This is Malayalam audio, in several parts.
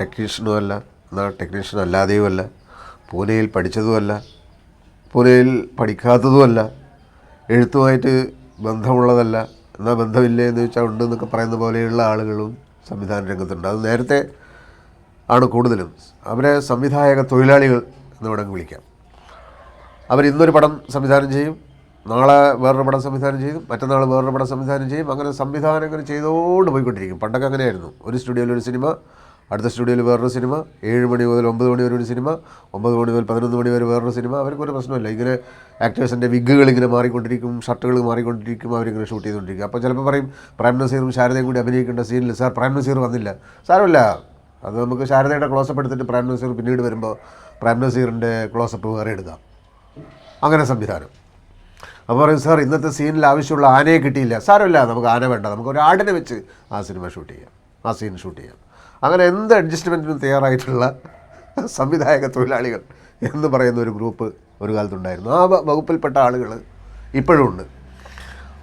ടെക്നീഷ്യനും അല്ല എന്നാൽ ടെക്നീഷ്യൻ അല്ലാതെയുമല്ല പൂനെയിൽ പഠിച്ചതുമല്ല പൂനെയിൽ പഠിക്കാത്തതുമല്ല എഴുത്തുമായിട്ട് ബന്ധമുള്ളതല്ല. എന്നാൽ ബന്ധമില്ല എന്ന് വെച്ചാൽ ഉണ്ടെന്നൊക്കെ പറയുന്ന പോലെയുള്ള ആളുകളും സംവിധാന രംഗത്തുണ്ട്. അത് നേരത്തെ ആണ് കൂടുതലും. അവരെ സംവിധായക തൊഴിലാളികൾ എന്ന് വേണമെങ്കിൽ വിളിക്കാം. അവർ ഇന്നൊരു പടം സംവിധാനം ചെയ്യും നാളെ വേറൊരു പടം സംവിധാനം ചെയ്യും മറ്റന്നാൾ വേറൊരു പടം സംവിധാനം ചെയ്യും. അങ്ങനെ സംവിധാനം അങ്ങനെ ചെയ്തുകൊണ്ട് പോയിക്കൊണ്ടിരിക്കും. പണ്ടൊക്കെ അങ്ങനെയായിരുന്നു. ഒരു സ്റ്റുഡിയോയിൽ ഒരു സിനിമ അടുത്ത സ്റ്റുഡിയോയിൽ വേറൊരു സിനിമ ഏഴ് മണി മുതൽ ഒമ്പത് മണി വരെ ഒരു സിനിമ ഒമ്പത് മണി മുതൽ പതിനൊന്ന് മണി വരെ വേറൊരു സിനിമ. അവർക്കൊരു പ്രശ്നമില്ല. ഇങ്ങനെ ആക്ടേഴ്സിന്റെ വിഗ്ഗുകൾ ഇങ്ങനെ മാറിക്കൊണ്ടിരിക്കും ഷർട്ടുകൾ മാറിക്കൊണ്ടിരിക്കും അവരിങ്ങനെ ഷൂട്ട് ചെയ്തുകൊണ്ടിരിക്കും. അപ്പോൾ ചിലപ്പോൾ പറയും പ്രേം നസീറും ശാരദയും കൂടി അഭിനയിക്കേണ്ട സീനിൽ സാർ പ്രേം നസീർ വന്നില്ല. സാരമില്ല. അത് നമുക്ക് ശാരദയുടെ ക്ലോസപ്പ് എടുത്തിട്ട് പ്രേം നസീർ പിന്നീട് വരുമ്പോൾ പ്രേം നസീറിന്റെ ക്ലോസപ്പ് വേറെ എടുക്കാം. അങ്ങനെ സംവിധാനം. അപ്പോൾ പറയും സാർ ഇന്നത്തെ സീനിൽ ആവശ്യമുള്ള ആനയെ കിട്ടിയില്ല. സാരമില്ല നമുക്ക് ആന വേണ്ട. നമുക്ക് ഒരു ആടിനെ വെച്ച് ആ സിനിമ ഷൂട്ട് ചെയ്യാം. ആ സീൻ ഷൂട്ട് ചെയ്യാം. അങ്ങനെ എന്ത് അഡ്ജസ്റ്റ്മെന്റിനും തയ്യാറായിട്ടുള്ള സംവിധായക തൊഴിലാളികൾ എന്ന് പറയുന്ന ഒരു ഗ്രൂപ്പ് ഒരു കാലത്തുണ്ടായിരുന്നു. ആ വകുപ്പിൽപ്പെട്ട ആളുകൾ ഇപ്പോഴും ഉണ്ട്.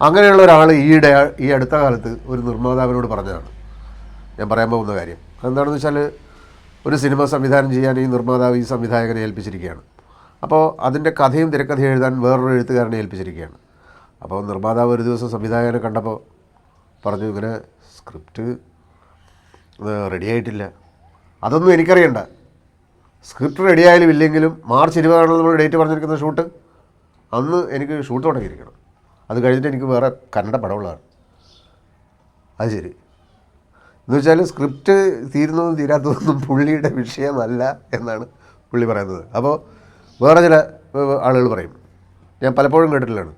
അങ്ങനെയുള്ള ഒരാൾ ഈയിടെ ഈ അടുത്ത കാലത്ത് ഒരു നിർമ്മാതാവിനോട് പറഞ്ഞതാണ്. ഞാൻ പറയാൻ പോകുന്ന കാര്യം. എന്താണെന്ന് വെച്ചാൽ ഒരു സിനിമ സംവിധാനം ചെയ്യാൻ ഈ നിർമ്മാതാവ് ഈ സംവിധായകനെ ഏൽപ്പിച്ചിരിക്കുകയാണ്. അപ്പോൾ അതിന്റെ കഥയും തിരക്കഥയും എഴുതാൻ വേറൊരു എഴുത്തുകാരനെ ഏൽപ്പിച്ചിരിക്കുകയാണ്. അപ്പോൾ നിർമ്മാതാവ് ഒരു ദിവസം സംവിധായകനെ കണ്ടപ്പോൾ പറഞ്ഞു ഇങ്ങനെ സ്ക്രിപ്റ്റ് റെഡി ആയിട്ടില്ല. അതൊന്നും എനിക്കറിയണ്ട. സ്ക്രിപ്റ്റ് റെഡി ആയാലും ഇല്ലെങ്കിലും മാർച്ച് ഇരുപതാണല്ലോ നമ്മൾ ഡേറ്റ് പറഞ്ഞിരിക്കുന്ന ഷൂട്ട് അന്ന് എനിക്ക് ഷൂട്ട് തുടങ്ങിയിരിക്കണം. അത് കഴിഞ്ഞിട്ട് എനിക്ക് വേറെ കന്നഡ പടമുള്ളതാണ്. അത് ശരി. എന്ന് വെച്ചാൽ സ്ക്രിപ്റ്റ് തീരുന്നതും തീരാത്തതൊന്നും പുള്ളിയുടെ വിഷയമല്ല എന്നാണ് പുള്ളി പറയുന്നത്. അപ്പോൾ വേറെ ചില ആളുകൾ പറയും. ഞാൻ പലപ്പോഴും കേട്ടിട്ടുള്ളതാണ്.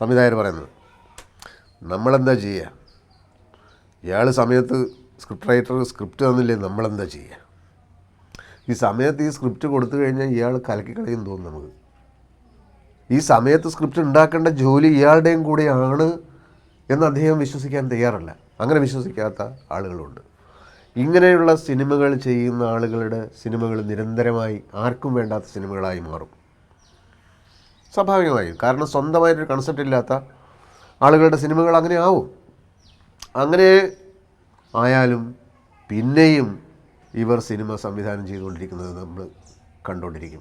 സംവിധായകർ പറയുന്നത് നമ്മളെന്താ ചെയ്യുക ഇയാൾ സമയത്ത് സ്ക്രിപ്റ്റ് റൈറ്റർ സ്ക്രിപ്റ്റ് തന്നില്ലേ നമ്മളെന്താ ചെയ്യുക ഈ സമയത്ത് ഈ സ്ക്രിപ്റ്റ് കൊടുത്തു കഴിഞ്ഞാൽ ഇയാൾ കലക്കി കളയും തോന്നും നമുക്ക്. ഈ സമയത്ത് സ്ക്രിപ്റ്റ് ഉണ്ടാക്കേണ്ട ജോലി ഇയാളുടെയും കൂടെയാണ് എന്ന് അദ്ദേഹം വിശ്വസിക്കാൻ തയ്യാറല്ല. അങ്ങനെ വിശ്വസിക്കാത്ത ആളുകളുണ്ട്. ഇങ്ങനെയുള്ള സിനിമകൾ ചെയ്യുന്ന ആളുകളുടെ സിനിമകൾ നിരന്തരമായി ആർക്കും വേണ്ടാത്ത സിനിമകളായി മാറും. സ്വാഭാവികമായും. കാരണം സ്വന്തമായിട്ടൊരു കൺസെപ്റ്റ് ഇല്ലാത്ത ആളുകളുടെ സിനിമകൾ അങ്ങനെ ആവും അങ്ങനെ ആയാലും പിന്നെയും ഇവർ സിനിമ സംവിധാനം ചെയ്തുകൊണ്ടിരിക്കുന്നത് നമ്മൾ കണ്ടുകൊണ്ടിരിക്കും.